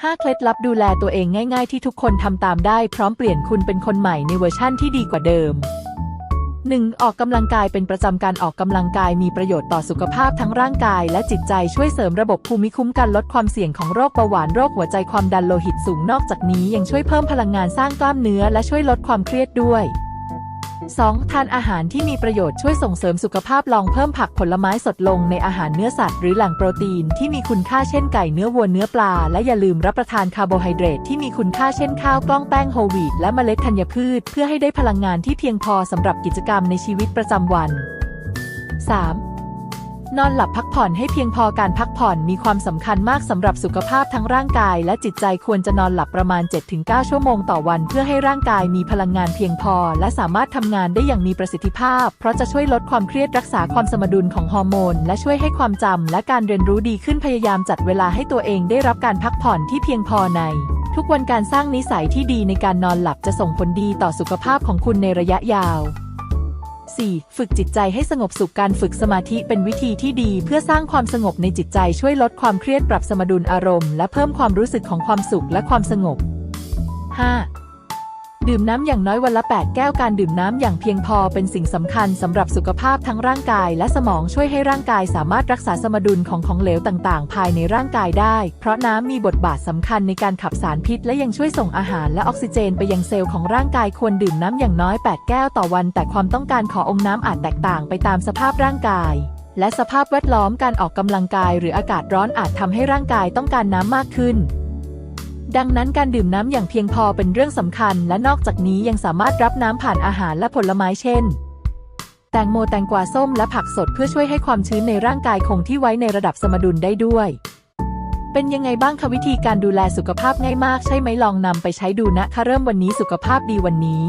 5 เคล็ดลับดูแลตัวเองง่าย ๆ ที่ทุกคนทำตามได้พร้อมเปลี่ยนคุณเป็นคนใหม่ในเวอร์ชั่นที่ดีกว่าเดิม 1. ออกกำลังกายเป็นประจำการออกกำลังกายมีประโยชน์ต่อสุขภาพทั้งร่างกายและจิตใจช่วยเสริมระบบภูมิคุ้มกันลดความเสี่ยงของโรคเบาหวานโรคหัวใจความดันโลหิตสูงนอกจากนี้ยังช่วยเพิ่มพลังงานสร้างกล้ามเนื้อและช่วยลดความเครียดด้วย 2. ทานอาหารที่มีประโยชน์ช่วยส่งเสริมสุขภาพลองเพิ่มผักผลไม้สดลงในอาหารเนื้อสัตว์หรือแหล่งโปรตีนที่มีคุณค่าเช่นไก่เนื้อวัวเนื้อปลา และอย่าลืมรับประทานคาร์โบไฮเดรตที่มีคุณค่าเช่นข้าวกล้องแป้งโฮลวีตและเมล็ดธัญพืช เพื่อให้ได้พลังงานที่เพียงพอสำหรับกิจกรรมในชีวิตประจำวัน 3. นอนหลับพักผ่อนให้เพียงพอการพักผ่อนมีความสำคัญมากสำหรับสุขภาพทั้งร่างกายและจิตใจควรจะนอนหลับประมาณ 7-9 ชั่วโมงต่อวันเพื่อให้ร่างกายมีพลังงานเพียงพอ และสามารถทำงานได้อย่างมีประสิทธิภาพ เพราะจะช่วยลดความเครียดรักษาความสมดุลของฮอร์โมน และช่วยให้ความจำและการเรียนรู้ดีขึ้นพยายามจัดเวลาให้ตัวเองได้รับการพักผ่อนที่เพียงพอในทุกวันการสร้างนิสัยที่ดีในการนอนหลับจะส่งผลดีต่อสุขภาพของคุณในระยะยาว 4. ฝึกจิตใจให้สงบสุขการฝึกสมาธิเป็นวิธีที่ดี เพื่อสร้างความสงบในจิตใจช่วยลดความเครียดปรับสมดุลอารมณ์และเพิ่มความรู้สึกของความสุขและความสงบ 5. ดื่มน้ำอย่างน้อยวันละ 8 แก้วการดื่มน้ำอย่างเพียงพอเป็นสิ่งสำคัญสำหรับสุขภาพทั้งร่างกายและสมองช่วยให้ร่างกายสามารถรักษาสมดุลของของเหลวต่างๆ ภายในร่างกายได้ เพราะน้ำมีบทบาทสำคัญในการขับสารพิษ และยังช่วยส่งอาหารและออกซิเจนไปยังเซลล์ของร่างกายควรดื่มน้ำอย่างน้อย 8 แก้วต่อวัน แต่ความต้องการขององค์น้ำอาจแตกต่างไปตามสภาพร่างกายและสภาพแวดล้อมการออกกำลังกายหรืออากาศร้อนอาจทำให้ร่างกายต้องการน้ำมากขึ้น ดังนั้นการดื่มน้ำอย่างเพียงพอเป็นเรื่องสำคัญ และนอกจากนี้ยังสามารถรับน้ำผ่านอาหารและผลไม้เช่น แตงโมแตงกวาส้มและผักสดเพื่อช่วยให้ความชื้นในร่างกายคงที่ไว้ในระดับสมดุลได้ด้วย เป็นยังไงบ้างคะวิธีการดูแลสุขภาพง่ายมากใช่ไหมลองนำไปใช้ดูนะคะเริ่มวันนี้สุขภาพดีวันนี้